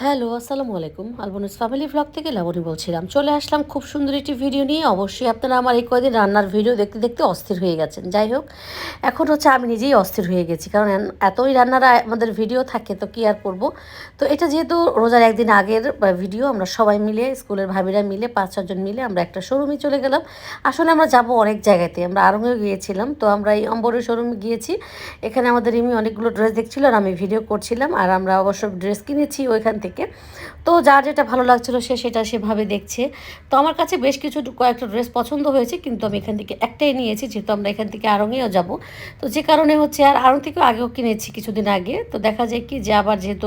Hello, আসসালামু আলাইকুম। আলবনুস family blog থেকে লাবণী বলছিলাম। চলে আসলাম খুব সুন্দর একটি ভিডিও নিয়ে। অবশ্যই আপনারা আমার এই কয়দিন রান্নার ভিডিও দেখতে দেখতে অস্থির হয়ে গেছেন। যাই হোক, এখন হচ্ছে আমি নিজেই অস্থির হয়ে গেছি। কারণ এতই রান্নার আমাদের ভিডিও থাকে, তো কি আর করব? তো এটা যেহেতু রোজার একদিন আগের ভিডিও, আমরা সবাই মিলে, স্কুলের ভাবিরা মিলে, পাঁচ ছজন মিলে আমরা একটা শোরুমে চলে গেলাম। আসলে আমরা যাব অনেক জায়গাতে। আমরা আরঙেও গিয়েছিলাম, তো আমরা এই অম্বরের শোরুমে গিয়েছি। এখানে আমাদের এমনি অনেকগুলো ড্রেস দেখছিল আর আমি ভিডিও করছিলাম। আর আমরা অবশ্য ড্রেস কিনেছি, ওইখান থেকে। তো যার যেটা ভালো লাগছিল সে সেটা সেভাবে দেখছে। তো আমার কাছে বেশ কিছু কয়েকটা ড্রেস পছন্দ হয়েছে, কিন্তু আমি এখান থেকে একটাই নিয়েছি, যেহেতু আমরা এখান থেকে আরঙেও যাব। তো যে কারণে হচ্ছে, আর আরং থেকেও আগেও কিনেছি কিছুদিন আগে। তো দেখা যায় কি যে আবার যেহেতু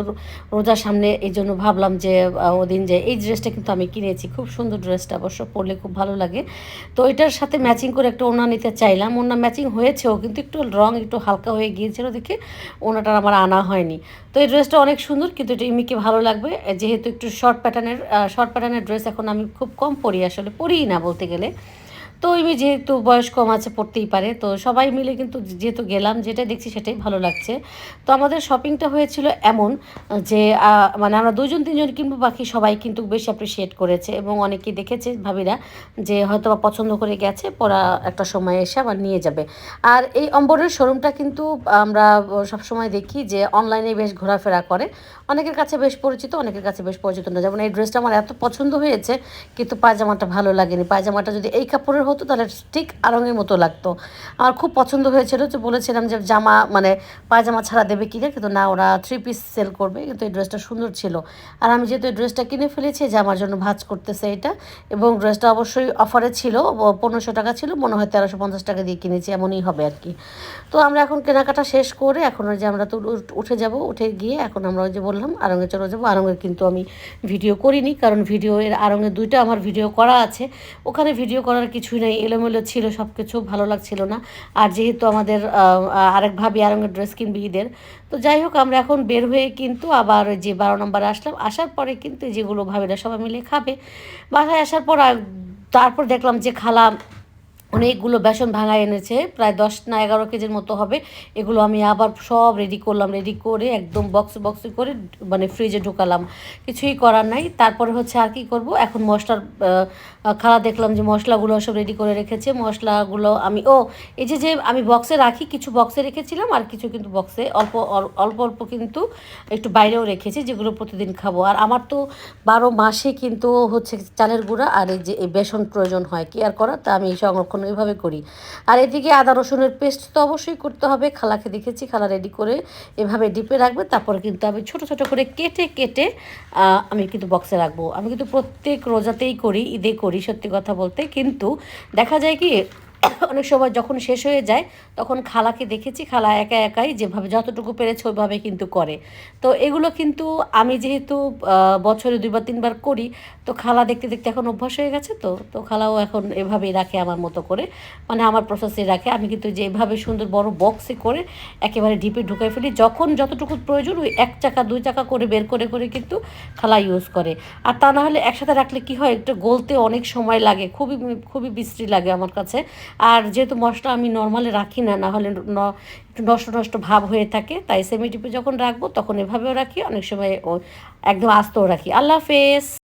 রোজার সামনে, এই জন্য ভাবলাম যে ওদিন যে এই ড্রেসটা কিন্তু আমি কিনেছি। খুব সুন্দর ড্রেসটা অবশ্য পরলে খুব ভালো লাগে। তো এটার সাথে ম্যাচিং করে একটা ওনা নিতে চাইলাম। ওনা ম্যাচিং হয়েছেও, কিন্তু একটু রং একটু হালকা হয়ে গিয়েছিল দেখে ওনাটা আমার আনা হয়নি। তো এই ড্রেসটা অনেক সুন্দর, কিন্তু এটা ইমিকে ভালো লাগবে যেহেতু একটু শর্ট প্যাটার্নের শর্ট প্যাটার্নের ড্রেস এখন আমি খুব কম পরি, আসলে পরিই না বলতে গেলে। তো ইমি যেহেতু বয়স কম আছে, পড়তেই পারে। তো সবাই মিলে কিন্তু যেহেতু গেলাম, যেটা দেখছি সেটাই ভালো লাগছে। তো আমাদের শপিংটা হয়েছিল এমন, যে মানে আমরা দুজন, তিনজন কিনবো, বাকি সবাই কিন্তু বেশি অ্যাপ্রিসিয়েট করেছে এবং অনেকেই দেখেছে ভাবিরা, যে হয়তো বা পছন্দ করে গেছে, পরা একটা সময় এসে আবার নিয়ে যাবে। আর এই অম্বরের শোরুমটা কিন্তু আমরা সবসময় দেখি যে অনলাইনে বেশ ঘোরাফেরা করে। অনেকের কাছে বেশ পরিচিত, অনেকের কাছে বেশ পরিচিত না। যেমন এই ড্রেসটা আমার এত পছন্দ হয়েছে, কিন্তু পায়জামাটা ভালো লাগেনি। পায়জামাটা যদি এই কাপড়ের হতো, তাহলে ঠিক আরঙের মতো লাগতো। আমার খুব পছন্দ হয়েছিল যে বলেছিলাম যে জামা মানে পায়জামা ছাড়া দেবে কিনা কিন্তু না, ওরা থ্রি পিস সেল করবে, কিন্তু এই ড্রেসটা সুন্দর ছিল। আর আমি যেহেতু এই ড্রেসটা কিনে ফেলেছি, যে আমার জন্য ভাজ করতেছে এটা, এবং ড্রেসটা অবশ্যই অফারে ছিল পনেরোশো টাকা ছিল, মনে হয় তেরোশো পঞ্চাশ টাকা দিয়ে কিনেছি, এমনই হবে আর কি। তো আমরা এখন কেনাকাটা শেষ করে, এখন যে আমরা তো উঠে যাব, উঠে গিয়ে এখন আমরা ওই যে বললাম আরঙে চলে যাব। আরঙের কিন্তু আমি ভিডিও করিনি, কারণ ভিডিও এর আরঙে দুইটা আমার ভিডিও করা আছে। ওখানে ভিডিও করার কিছুই নাই এলোমেলো ছিল সব কিছু ভালো লাগছিল না। আর যেহেতু আমাদের আরেক ভাবি আরঙ্গের ড্রেস কিনবে ঈদের। তো যাই হোক, আমরা এখন বের হয়ে কিন্তু আবার যে বারো নম্বরে আসলাম। আসার পরে কিন্তু যেগুলো ভাবিরা সবাই মিলে খাবে। বাসায় আসার পর তারপর দেখলাম যে খালা অনেকগুলো বেসন ভাঙা এনেছে, প্রায় দশ না এগারো কেজির মতো হবে। এগুলো আমি আবার সব রেডি করলাম রেডি করে একদম বক্স বক্স করে মানে ফ্রিজে ঢুকালাম। কিছুই করার নাই। তারপরে হচ্ছে আর কি করব? এখন মশলার খালা দেখলাম যে মশলাগুলো সব রেডি করে রেখেছে। মশলাগুলো আমি, ও, এই যে যে আমি বক্সে রাখি, কিছু বক্সে রেখেছিলাম আর কিছু কিন্তু বক্সে অল্প, অল- অল্প অল্প কিন্তু একটু বাইরেও রেখেছি, যেগুলো প্রতিদিন খাব। আর আমার তো বারো মাসে কিন্তু হচ্ছে চালের গুঁড়া আর এই যে এই বেসন প্রয়োজন হয় কি আর করার, তা আমি এই সংরক্ষণ ওইভাবে করি। আর এদিকে আদা, রসুনের পেস্ট তো অবশ্যই করতে হবে। খালাকে দেখেছি, খালা রেডি করে এভাবে ডিপে রাখবে। তারপরে কিন্তু আমি ছোট ছোট করে কেটে কেটে আমি কিন্তু বক্সে রাখব। আমি কিন্তু প্রত্যেক রোজাতেই করি, ঈদে করি, সত্যি কথা বলতে। কিন্তু দেখা যায় কি অনেক সময় যখন শেষ হয়ে যায়, তখন খালাকে দেখেছি, খালা একা একাই যেভাবে, যতটুকু পেরেছে ওইভাবে কিন্তু করে। তো এগুলো কিন্তু আমি যেহেতু বছরে দুইবার, তিনবার করি, তো খালা দেখতে দেখতে এখন অভ্যাস হয়ে গেছে তো তো খালাও এখন এভাবেই রাখে আমার মতো করে। মানে আমার প্রসেসে রাখে। আমি কিন্তু যে এভাবে সুন্দর বড় বক্সে করে একেবারে ডিপে ঢুকাই ফেলি। যখন যতটুকু প্রয়োজন, ওই এক চাকা, দুই চাকা করে বের করে করে কিন্তু খালা ইউজ করে। আর তা না হলে একসাথে রাখলে কি হয়? একটু গলতে অনেক সময় লাগে। খুবই খুবই বিশ্রী লাগে আমার কাছে। আর যেহেতু মশলা আমি নর্মালি রাখি না না হলে একটু নষ্ট নষ্ট ভাব হয়ে থাকে, তাই সেমি টিপে যখন রাখব তখন এভাবেও রাখি, অনেক সময় একদম আস্তও রাখি। আল্লাহ হাফেজ!